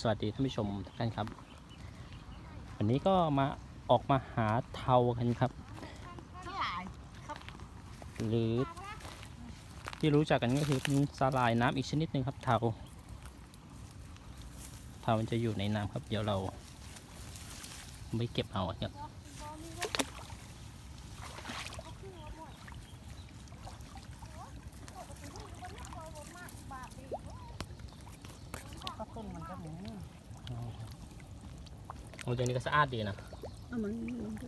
สวัสดีท่านผู้ชมทุกท่านครับ วันนี้ก็มาออกมาหาเทากันครับ หรือที่รู้จักกันก็คือเป็นสาลายน้ำอีกชนิดหนึ่งครับเทาเทามันจะอยู่ในน้ำครับ เดี๋ยวเรา ไม่เก็บเอาครับ ก็ต้นมันก็เหมือน โอ้ตัวนี้ก็สะอาดดีนะอะมันมันก็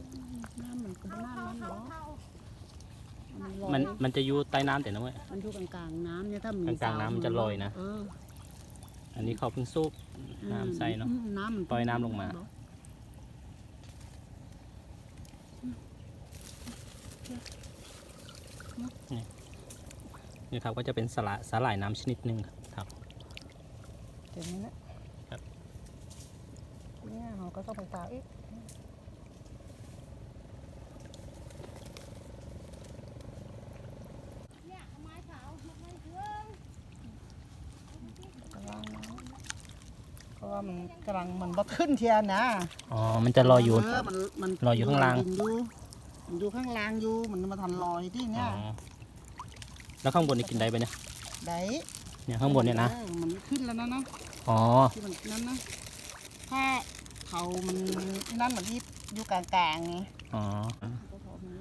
น้ำมันก็บ่น้ำมันเหรอมันลอยมันมันจะอยู่ใต้น้ำแต่นะเว้ย มันอยู่กลางๆน้ำเนี่ยถ้ามันกลางๆน้ำมันจะลอยนะเอออันนี้เขาเพิ่งสูบน้ำใส่เนาะ อืมน้ำมันปล่อยน้ำลงมา นี่ครับก็จะเป็นสละสาหร่ายน้ำชนิดหนึ่งครับ เดี๋ยวนี้นะครับ เนี่ยเราก็ต้องไปตากอีกกำลังเพราะว่ามันกำลังมันบ่ขึ้นเทียนะอ๋อ มันจะลอยอยู่ เมันมันลอยอยู่ข้างล่าง มันอยู่มันอยู่ข้างล่างอยู่มันมาทันลอยที่อ๋เนี่ยอแล้วข้างบนนี่กินได้ไหมเนี่ยได้เนี่ยข้างบนเนี่ยนะออมันขึ้นแล้วนะนะอ๋อที่มันนั่นนะถ้า เขามันนั่นเหมือนที่อยู่กลางๆไงอ๋อก็พอมี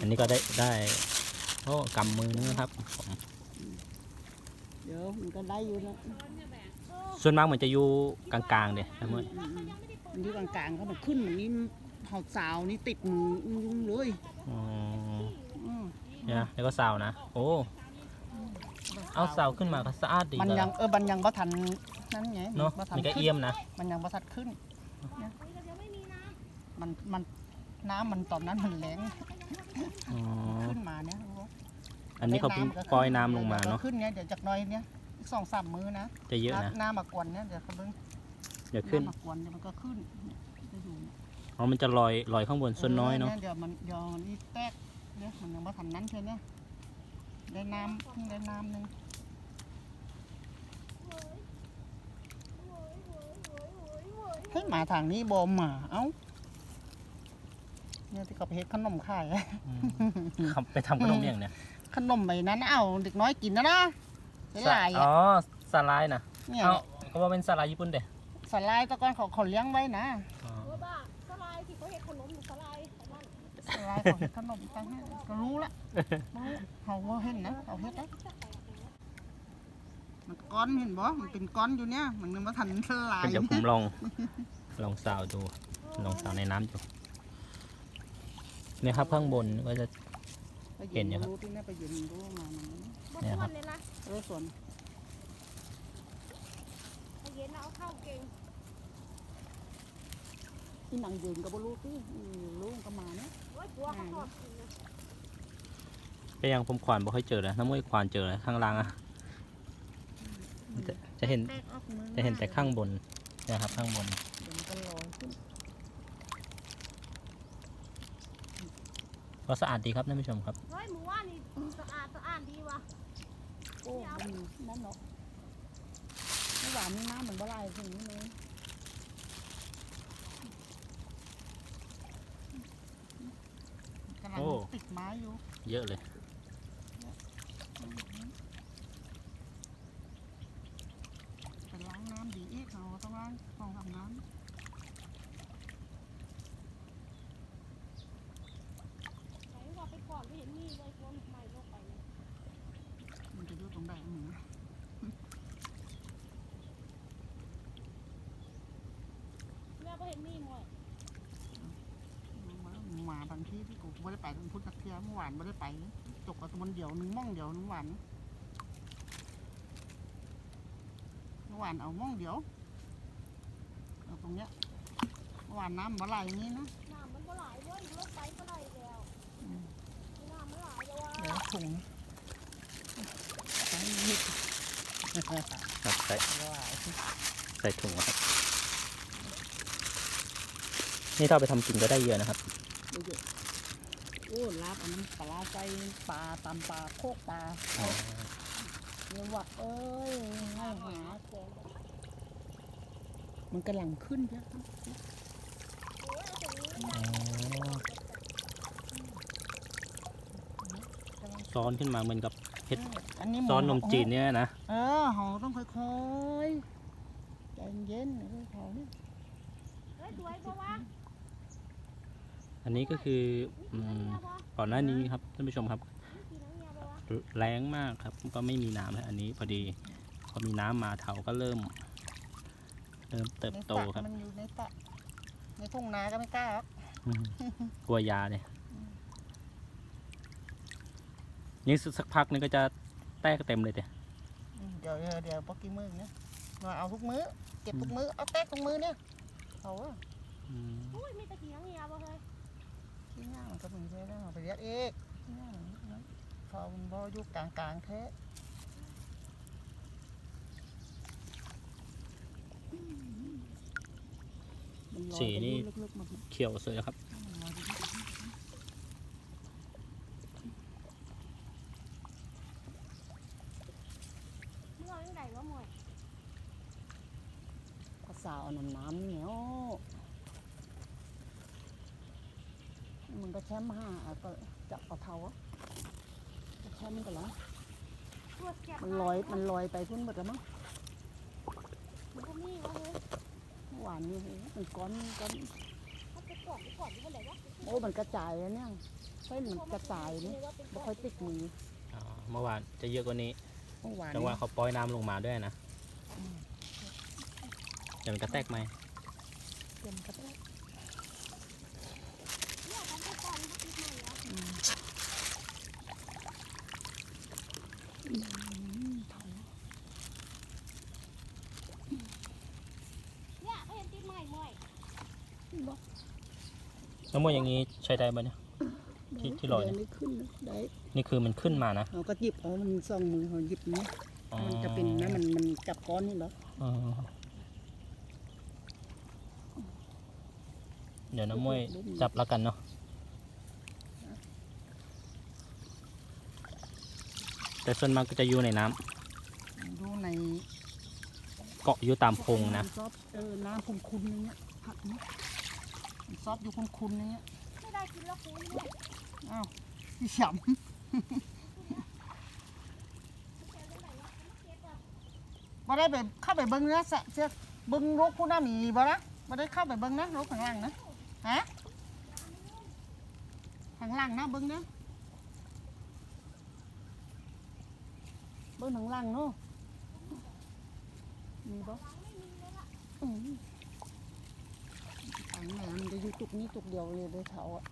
อันนี้ก็ได้ได้โอ้กำมือนึงนะครับผมเดี๋ยวมันก็ได้อยู่นะส่วนมากมันจะอยู่กลางๆเดี๋ยนะมึงอืมอืมมันอยู่กลางๆก็มันขึ้นเหมือนนี่เขาสาวนี่ติดมือยุงเลยอ๋ออืมเนี่ยนะแล้วก็ซาวนะ โอ้ เอาซาวขึ้นมาก็สะอาดดีมันเลยยังเออมันยังบ่ทัน นั่นไงเนาะบ่ทัมันก็ขึ้เอี่ยมนะ มันยังบ่ทันขึ้นเนี่ยมันมันน้ำมันตอนนั้นมันแรงอ๋อ ขึ้นมาเนี่ยอันนี้เขาเพิ่งปล่อยน้ำลงมาเนาะดี๋ยวขึ้นเนี่ยเดี๋ยวจากหน้อยเนี่ยอีกสองสามมื้อนะจะเยอะนะหน้ามากวนเนี่ยเดี๋ยวเขาเบิ่งเดี๋ยวขึ้นหน้ามากวนเดี๋ยวมันก็ขึ้นเนี่ยจะอยู่เนี่ยอ๋อ มันจะลอยลอยข้างบนส่วนน้อยเนาะ เดี๋ยวมันเดี๋ยวนี่แตกเนี่ยมันยังบ่ทันนั้นเช่เนี่ยได้น้ำเพิ่งได้น้ำหนึง เฮ้ยมาทางนี้บอมมา เอ้าเนี่ยที่เขาไปเฮ็ดขนมขายอืมครับไปทำขนมอย่างเนี้ยขนมใบนั้นเอ้าเด็กน้อยกินนะนะสลายอ๋อะอสลายนะเนี่ยเอาก็ว่าเป็นสลายญี่ปุ่นเด้สลายแตะกอนเขาเขาเลี้ยงไว้นะอ๋อเออบ้าสลายที่เขาเห็ดขนมสลายอันนั้นสลายเขาเฮ็ดขนมตั้งให้ก็รู้ละรู้เขาก็เห็นนะเขาเฮ็ดนะ มันก้อนเห็นบ่ มันเป็นก้อนอยู่เนี่ย มันยังมาทันสลายเดี๋ยวผมลอง ลองซาวดู ลองซาวในน้ำดูเนี่ยครับข้างบนก็จะไปเห็นอยู่ครับรู้ที่เนี่ยไปยืนรู้มามันบนเนี่ยส่ครัวบนเลยนะเออส่วนไอ้เย็นน่ะเอาเข้าเก่งที่นางยืนก็บ่รู้ที่อืมรู้ก็มาเนี่ยโอ้ยกลัวเขาทอดกินนะก็ยังผมควานบ่ค่อยเจอเลยน้ำมือควานเจอเลยข้างล่างอะ จะจะเห็นแตกออกมือจะเห็นแต่ข้างบนเนะครับข้างบนเดี๋ยวมันก็ลอยขึ้นก็สะอาดดีครับท่านผู้ชมครับ เฮ้ยหมูว่านี่สะอาดสะอาดดีว่ะโอ้มันนั่นเนาะเมื่อวานนี้น้ำเหมือนบ่ไหลถึงนี้เลยกำลังโอ้ ติดไม้อยู่เยอะเลย ไปล้างน้ำดีอีกเราต้องล้างต้องทำน้ ไหนว่าไปก่อนไม่เห็นมีเลยคนใหม่ลงไปเลยำมัน จะดูตรงไหนหมูแม่ก็เห็นมีหมดมาหมาบางที่ที่กูไม่ได้ไปตรงพุทธเทียเมื่อวานไม่ได้ไปจกกับตัวมันเดียวหนึงม่องเดียวหนึงหวานเมื่อวานเอาม่องเดียวเอาตรงเนี้ยเมื่อวานน้ำมาไหลอย่างนี้นะน้ำมันก็ไหลายเว้ยรถไปก็ไหลแล้วอืมน้ำมันไหลายแล้วว่ะเดี๋ยวถุงใช้มิด ครับใส่ละลายใส่ถุงนะครับ นี่ถ้าเอาไปทำกินก็ได้เยอะนะครับดูเยอะโอ้ลาบอันนั้นปลาใจปลาตำปลาโคกปลาอ๋อเนี่ยวัดเอ้ยให้หาแกมันกำลังขึ้นใช่ไหมโอ้ยเอาตรงนี้อ๋อซ้อนขึ้นมาเหมือนกับ เฮ็ดอันนี้ซ้อนนมจีนเนี่ยนะ เออเขาต้องค่อยๆใจเย็นๆค่อยเขาเนี่ยเฮ้ยสวยปะวะอันนี้ก็คืออืมีมน้ำเมียปะก่อนหน้านี้ครับท่านผู้ชมครับมีน้ำเมียปะวะแรงมากครับ ก็ไม่มีน้ำแล้วอันนี้พอดี พอมีน้ำมาเถาก็เริ่ม เริ่มเติบโตในสะครับมันอยู่ในสระในทุ่งนาก็ไม่กล้าหรอกอืมกลัวยาเนี่ย นี่สักพักนึงก็จะแตกเต็มเลยเดี๋ยอืมเดี๋ยวเดี๋ยวเดี๋ยวพอกี่มื้อเนี่ยมาเอาทุกมื้อเก็บทุกมื้อเอาแตกทุกมื้อเนี่ยเขาอะอืมอุ้ยมีตะกี้น้ำเมียปะเฮ้ยที่หน้ามันก็มีใช่แล้วเอาไปเรียกเอกที่หน้ามันนะเขามันบ่อยู่กลางกลางๆแท้มันลอยสีนี่ไปลึกๆมันเขียวสวยครับ มันลอยไปลึก มึงเอายังไงวะหมวย ๆก็สาวเอาน้ำน้ำเหนียวมันก็แช่มห้าอะก็จับกระเทาอะก็แช่มกันแล้วตัวแก็บมันลอยมันลอยไปพุ่นหมดแล้วมั้งมันก็มีวะเฮ้ยเมื่อวานนี้โอ้โหมันก้อนก้อนเขาไปก่อนไปก่อนที่คนไหนวะโอ้มันกระจายแล้วเนี่ยเส้นมันกระจายนี่ไม่ค่อยติดมืออ๋อเมื่อวานจะเยอะกว่านี้เมื่อวานจังหวะนี้เขาปล่อยน้ำลงมาด้วยนะเดี๋ยวมันกระแทกไหมเต็มกระแทก เนี่ยทำไปก่อนมันติดใหม่เหรอ อืม เนี่ยเขาเห็นติดใหม่หมวย น้ำมันอย่างนี้ใช้ได้ไหมเนี่ย ที่ที่ลอยเนี่ยเดี๋วนี้ขึ้นนะได้นี่คือมันขึ้นมานะ เขาก็หยิบเอามันส่องมือเขาหยิบเนี้ยอ๋อมันจะเป็นนะมันมันจับก้อนนี่เหรออ๋อเดี๋ยวน้ำมวยจับแล้วกันเนาะ แต่ส่วนมากก็จะอยู่ในน้ำดูในเกาะอยู่ตามพงนะซอฟเออน้ำคุณๆอย่างเงี้ยผักเนี้ยมัน ซอฟอยู่คุณๆอย่างเงี้ยไม่ได้กินแล้วคุยด้วยอ้าวพี่ฉ่เก็บยังไงวะเก็บอะำมาได้ไปเข้าไปเบิ้งเนื้อสะเชือกเบิ้งรกผู้น้ามีบ่ละมาได้เข้าไปเบิ้งนะรกข้างล่างนะฮะข้างล่างนะเบิ้งนะเบิ้งข้างล่างเนาะมีบ่อืมอันไหนมัน จะอยู่ตุกนี้ตุกเดียวเลยได้เท่าอะ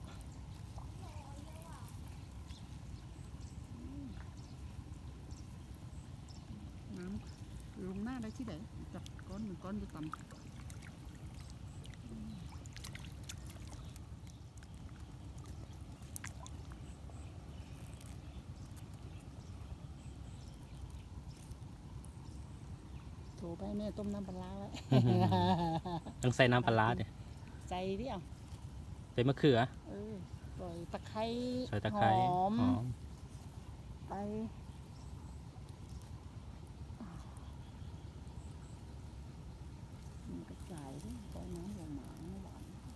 น้ำลงหน้าได้ที่ไหนจับก้อนหนึ่งก้อนอยู่ต่ำโถไปแม่ต้มน้ำปลาร้าไว้ต้องใส่น้ำปลาร้าเดี๋ยใจเดียว ใส่มะเขือเออปล่อยตะไคร้ใส่ตะไคร้หอมหอมไปมันกระจายดิปล่อยน้ำลงมาไม่หวานน้ำ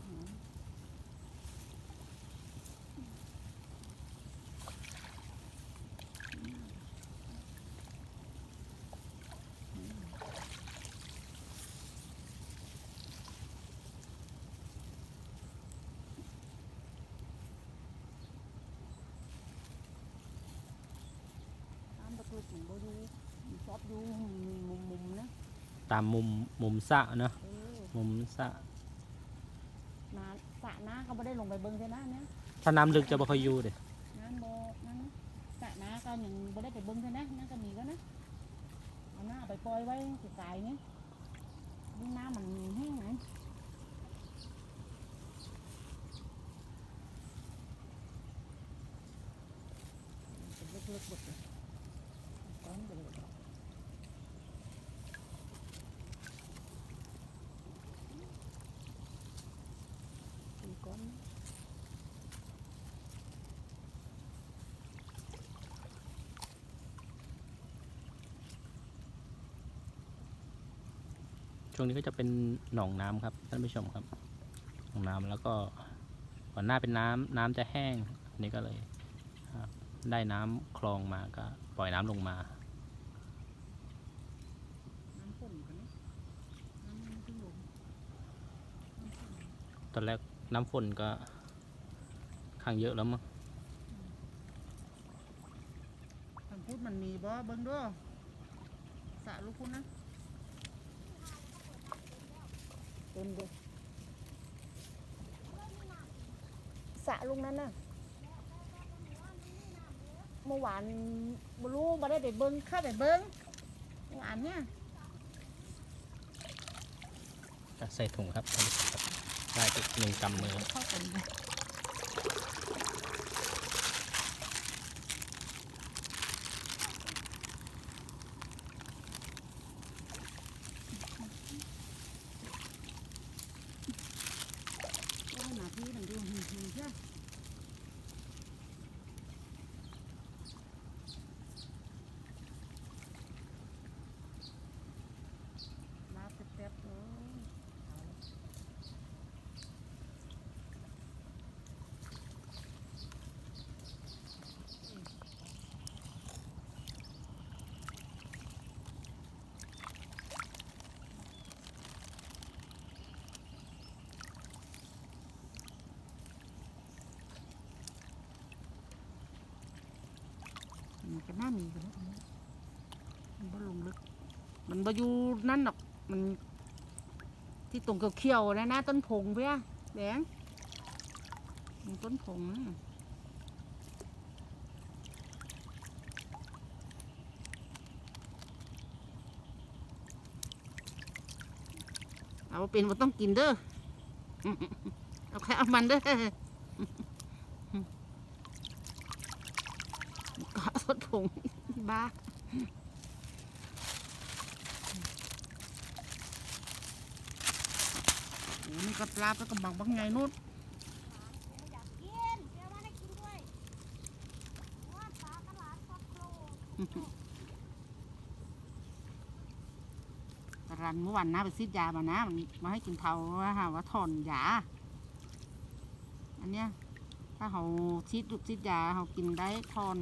น้ำตะกรุดหนึ่งโบอยูมันชอบ ดูมุมมุมๆนะตามมุมมุมสระเนาะเออมุมสระนาสระน้าเขาไม่ได้ลงไปเบิ้งใช่นะเนี่ยถ้าน้ำลึกจะบ่ค่อยอยู่เดี๋ยน้ำโบนั่นนะสระน้าก็ยังไม่ได้ไปเบิ้งใช่นะนั่นก็มีก็นะเอาหน้าไปปล่อยไว้ไกลๆเนี่ยนี่น้ำมันแห้งไหนเป็นลึกๆหมดเลยก้อนไปเลยเป็นก้อน ช่วงนี้ก็จะเป็นหนองน้ำครับท่านผู้ชมครับหนองน้ำแล้วก็ก่อนหน้าเป็นน้ำน้ำจะแห้งอันนี้ก็เลยได้น้ำคลองมาก็ปล่อยน้ำลงมาตอนแรกน้ำฝนก็ข้างเยอะแล้วมั้งทางพูดมันมีบ่เบิ่งด้วยสะลูกคุณนะเต็มเลยสระลุงนั้นน่ะเมื่อวานบรู้มาได้ไปเบิ้งเข้าไปเบิ้งหวานเนี่ยใส่ถุงครับท่านผู้ชมครับได้อีกหนึ่งกำมือเข้ากันเลยก็หนาที่มันดูหิวๆใช่ ลาบแป๊บๆเลยเอาละมันก็น่ามีกันแล้วมันบ่ลงลึก มันบ่อยู่นั่นหรอกมันที่ตรงเขียวๆนะนะต้นผงเพี่ยแดงต้นผงนะเอาเป็นว่าต้องกินเด้อเอาแค่เอามันเด้อกะต้นผงบ้า โอ้ นี่ก็ลาบแล้วก็บังบังไงนู่นไม่อยากกินเดี๋ยวมาได้กินด้วยว่าปลากระหลาดปลาโครรันเมื่อวันนะไปซีดยามานะมันมาให้กินเทาว่าหาว่าถอนยาอันเนี้ยถ้าเขาซีดหยุดซีดยาเขากินได้ถอน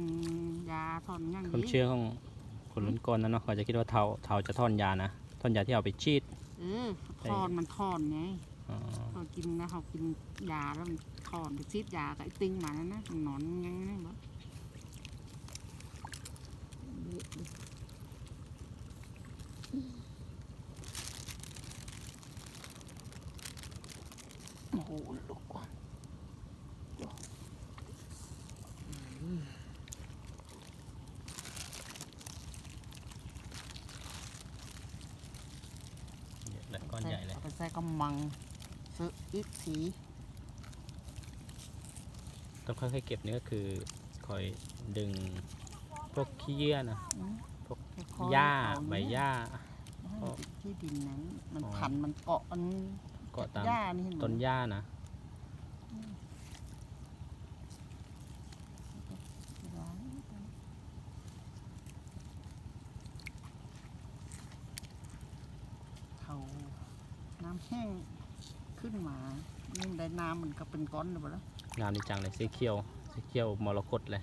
ยาถอนอย่างความนี้เชื่อของคนรุ่นก่อนนะเนาะเขาจะคิดว่าเทาเทาจะทอนยานะทอนยาที่เอาไปชีดเออถอนมันถอนไงอ๋อ เขากินนะเขากินยาแล้วมันถอนไปซีดยากับไอ้ติงมานั่นนะมันหนอนยังไงบ่โอ้โหลูกว่ะเยอะเลยก้อนใหญ่เลย เอาไปใส่กำมัง ซื้ออีกสีต้องค่อยๆเก็บนี่ก็คือคอยดึงพวกขี้เยื่อนะอืมพวกค่อยๆหญ้าเอใบเนี่ยหญ้า ให้มันติดที่ดินนั้น มันอ๋อ พันมันเกาะมันเกาะตามหญ้านี่เห็นไหมต้นหญ้านะเขาน้ำแห้ง ขึ้นมายิ่งได้น้ำมันก็เป็นก้อนเลยบ่แล้วงามดีจังเลยสีเขียวสีเขียวมรกตเลย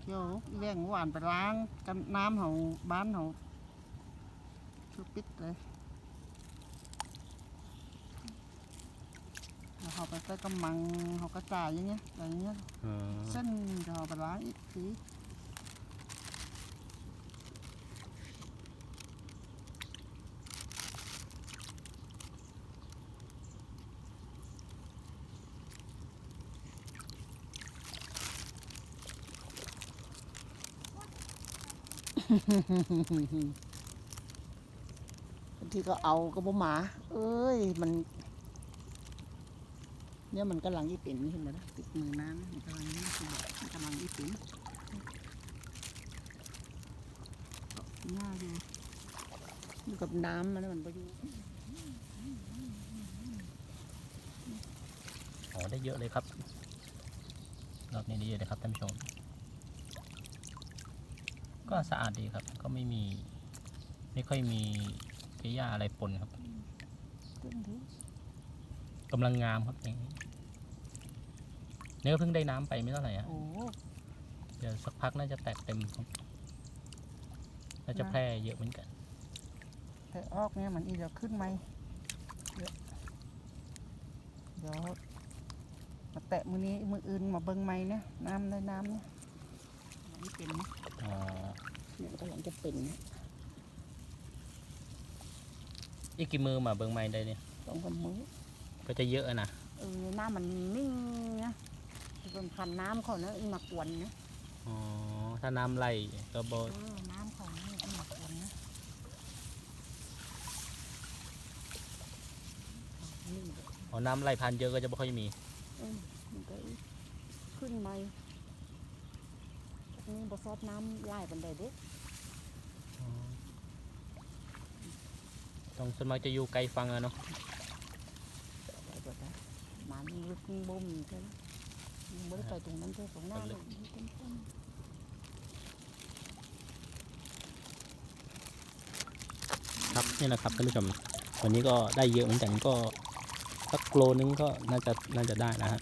เที่ยวแว่งหวานไปล้างกันน้ำเขาบ้านเขาชุบปิดเลยแล้วเขาไปใส่กำมังเขาก็จ่ายอย่างเงี้ยอะไรอย่างเงี้ยอ๋อเส้นจะเอาไปล้างอีกที บางทีก็เอาก็บ่หมา เอ้ย มัน เนี่ยมันกำลังยี่เป็นนี่เห็นไหมล่ะติดมือน้ำมันกำลังยี่เป็นมันกำลังยี่เป็นง่ายอยู่อยู่กับน้ำมันมันไปอยู่อ๋อได้เยอะเลยครับรอบนี้ได้เยอะเลยครับท่านผู้ชม ก็สะอาดดีครับ ก็ไม่มี ไม่ค่อยมีเกย่าอะไรปนครับขึ้นดิกำลังงามครับอย่างนี้เนี่ยก็เพิ่งได้น้ำไปไม่เท่าไหร่อะโอ้เดี๋ยวสักพักน่าจะแตกเต็มครับน่าจะแพร่เยอะเหมือนกัน แต่ออกเนี่ยมันอีเดี๋ยวขึ้นไหมเดี๋ยวเดี๋ยวมาแตะมือนี้มืออื่นมาเบิ่งไหมเนี่ยน้ำได้น้ำเนี่ยมัน ไม่เป็นนะอ๋อเนี่ยมันกำลังจะเป็นนะอีกกี่มือมาเบิ้งไม้ได้เนี่ยสองสามมือก็จะเยอะนะเออน้ำมันนิ่งนะเป็นพันน้ำเขานะอีมากวนนะอ๋อถ้าน้ำไหลก็บเออน้ำเขาเนี่ยอีมากวนนะนี่แหละอ๋อน้ำไหลพันเยอะก็จะไม่ค่อยมีเออมันก็ขึ้นไหมพวก นี้บซอบน้ำไล่บันไดเด็กต้องส่วนมากจะอยู่ไกลฟังอะเนาะไปเบิดนะมันลึกบ่มใช่ไหมมันไม่ได้ไปตรงนั้นเท่ตรงหน้าเลยมันเป็นต้นครับนี่แหละครับท่านผู้ชมวันนี้ก็ได้เยอะเหมือนกันก็สักโลนึงก็น่าจะน่าจะได้นะฮะ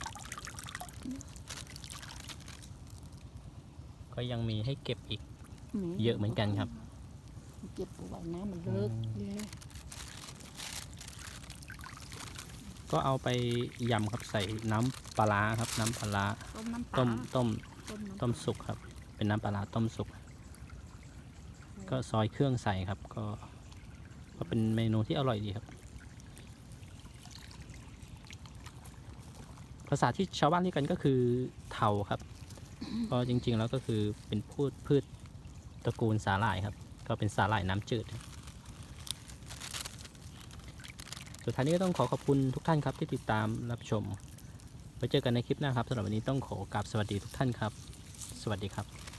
ก็ยังมีให้เก็บอีกเยอะเหมือนกันครับ เก็บเอาไว้น้ำมันเลิกอืมเนี่ยก็เอาไปยำครับใส่น้ำปลาร้าครับน้ำปลาร้าต้มน้ำปลาต้มต้มต้มน้ำปลาต้มสุกครับ เป็นน้ำปลาร้าต้มสุก ก็ซอยเครื่องใส่ครับ ก็ ก็เป็นเมนูที่อร่อยดีครับ ภาษาที่ชาวบ้านเรียกกันก็คือเทาครับ ก็จริงๆแล้วก็คือเป็นพืชพืชตระกูลสาหร่ายครับ ก็เป็นสาหร่ายน้ำจืด สุดท้ายนี้ก็ต้องขอขอบคุณทุกท่านครับที่ติดตามรับชม ไว้เจอกันในคลิปหน้าครับสำหรับวันนี้ต้องขอกราบสวัสดีทุกท่านครับ สวัสดีครับ